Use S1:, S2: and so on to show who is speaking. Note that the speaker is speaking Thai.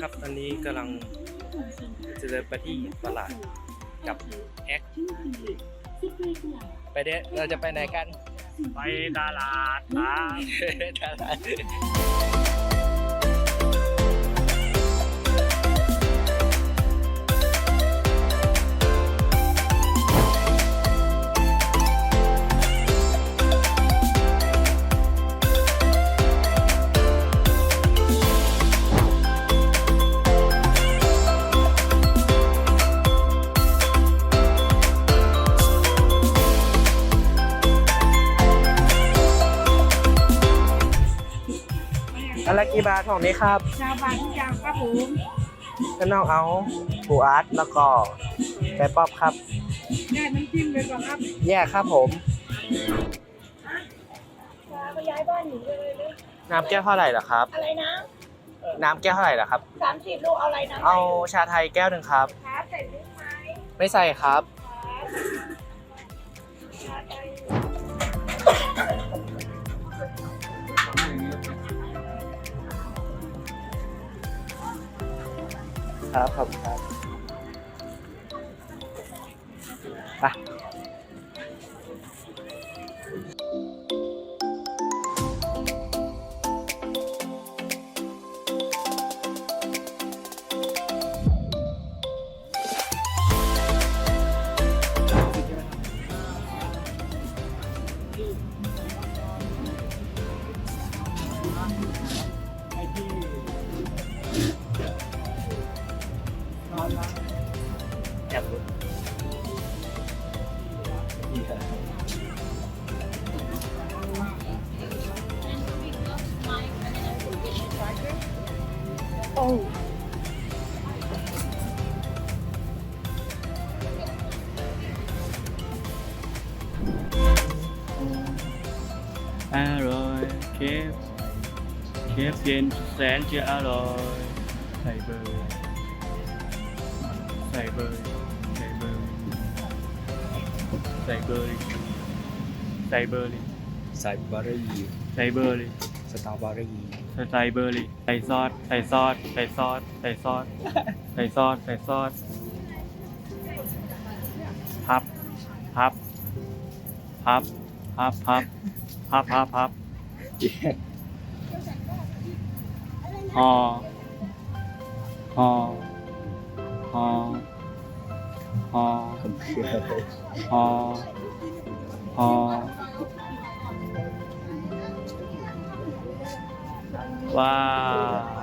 S1: ครับตอนนี้กำลังจะเดินไปที่ตลาดกับแอคไปเด้เราจะไปไหนกัน
S2: ไปตลาดครับ
S1: ตลาด อะไรกี่บาทของนี้ครับ
S3: ชาวบ้านทุกอย่างครับผม
S1: ก็น้องเอาปูอาร์ตแล้วก็ไก่ป๊อปครับ
S3: ได้น้ำจิ้มเลยก่อนครับ
S1: แย่ครับผม
S3: ก็ย้ายบ้านหนีเลยเลย
S1: น้ำแก้วเท่าไหร่ล่ะครับ
S3: อะไรนะ
S1: น้ำแก้วเท่าไหร่ล่ะครับ
S3: สามสิบลูกเอาอะไรนะ
S1: เอาชาไทยแก้วหนึ่งครับ
S3: ขาใส่ลูกไหม
S1: ไม่ใส่ครับ ครับขอบคุณครับไป
S2: Yeah. Oh. À rồi, kép Kép trên sáng chưa à rồi Thầy bơi Thầy bơi ใส่เบอร์ใส่เบอร์ใส่เบอร์รี่ใส่เบอร์
S1: เล
S2: ย
S1: สตรอเบอรี่
S2: ใส่เบอร์เลยใส่ซอสใส่ซอสใส่ซอสใส่ซอสใส่ซอสใส่ซอสพับพับพับพับพับพับพับพับห่อห่อห่อ 啊，很，啊，啊。哇